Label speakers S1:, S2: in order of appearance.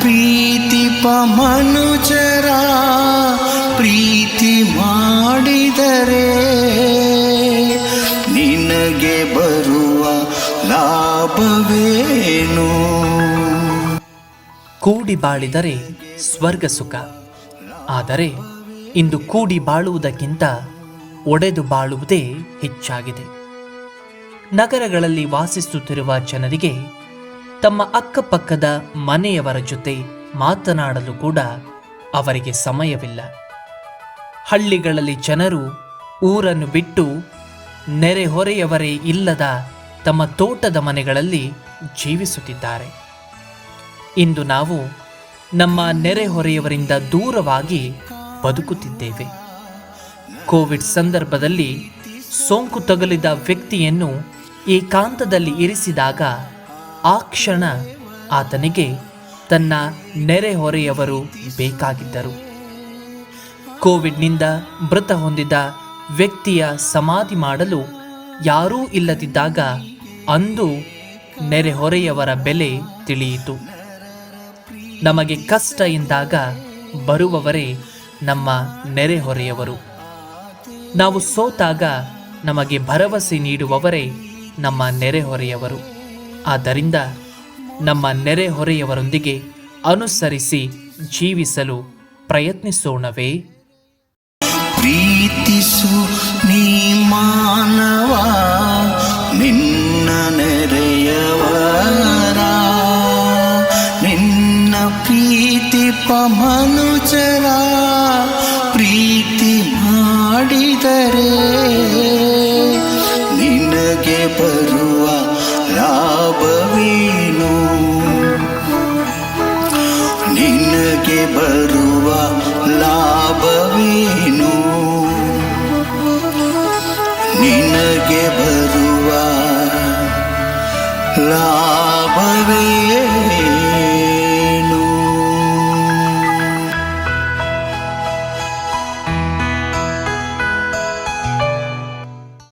S1: ಪ್ರೀತಿಪ ಮನುಜರ ಪ್ರೀತಿ ಮಾಡಿದರೆ ನಿನಗೆ ಬರುವ ಲಾಭವೇನು?
S2: ಕೂಡಿ ಬಾಳಿದರೆ ಸ್ವರ್ಗ ಸುಖ. ಆದರೆ ಇಂದು ಕೂಡಿ ಬಾಳುವುದಕ್ಕಿಂತ ಒಡೆದು ಬಾಳುವುದೇ ಹೆಚ್ಚಾಗಿದೆ. ನಗರಗಳಲ್ಲಿ ವಾಸಿಸುತ್ತಿರುವ ಜನರಿಗೆ ತಮ್ಮ ಅಕ್ಕಪಕ್ಕದ ಮನೆಯವರ ಜೊತೆ ಮಾತನಾಡಲು ಕೂಡ ಅವರಿಗೆ ಸಮಯವಿಲ್ಲ. ಹಳ್ಳಿಗಳಲ್ಲಿ ಜನರು ಊರನ್ನು ಬಿಟ್ಟು ನೆರೆಹೊರೆಯವರೇ ಇಲ್ಲದ ತಮ್ಮ ತೋಟದ ಮನೆಗಳಲ್ಲಿ ಜೀವಿಸುತ್ತಿದ್ದಾರೆ. ಇಂದು ನಾವು ನಮ್ಮ ನೆರೆಹೊರೆಯವರಿಂದ ದೂರವಾಗಿ ಬದುಕುತ್ತಿದ್ದೇವೆ. ಕೋವಿಡ್ ಸಂದರ್ಭದಲ್ಲಿ ಸೋಂಕು ತಗುಲಿದ ವ್ಯಕ್ತಿಯನ್ನು ಏಕಾಂತದಲ್ಲಿ ಇರಿಸಿದಾಗ ಆ ಕ್ಷಣ ಆತನಿಗೆ ತನ್ನ ನೆರೆಹೊರೆಯವರು ಬೇಕಾಗಿದ್ದರು. ಕೋವಿಡ್ನಿಂದ ಮೃತ ಹೊಂದಿದ ವ್ಯಕ್ತಿಯ ಸಮಾಧಿ ಮಾಡಲು ಯಾರೂ ಇಲ್ಲದಿದ್ದಾಗ ಅಂದು ನೆರೆಹೊರೆಯವರ ಬೆಲೆ ತಿಳಿಯಿತು. ನಮಗೆ ಕಷ್ಟ ಎಂದಾಗ ಬರುವವರೇ ನಮ್ಮ ನೆರೆಹೊರೆಯವರು ನಾವು ಸೋತಾಗ ನಮಗೆ ಭರವಸೆ ನೀಡುವವರೇ ನಮ್ಮ ನೆರೆಹೊರೆಯವರು ಆದ್ದರಿಂದ ನಮ್ಮ ನೆರೆಹೊರೆಯವರೊಂದಿಗೆ ಅನುಸರಿಸಿ ಜೀವಿಸಲು ಪ್ರಯತ್ನಿಸೋಣವೇ.
S1: ಪ್ರೀತಿಸು ನೀ ಮಾನವ, ನಿನ್ನ ನೆರೆಯವರ. ನಿನ್ನ ಪ್ರೀತಿ ಪಮನುಚರ ಪ್ರೀತಿ ಮಾಡಿದರೆ ನಿನಗೆ ಬರುವ ಬರುವ ಲಾಭವೇನು ನಿನಗೆ ಬರುವ ಲಾಭವೇನು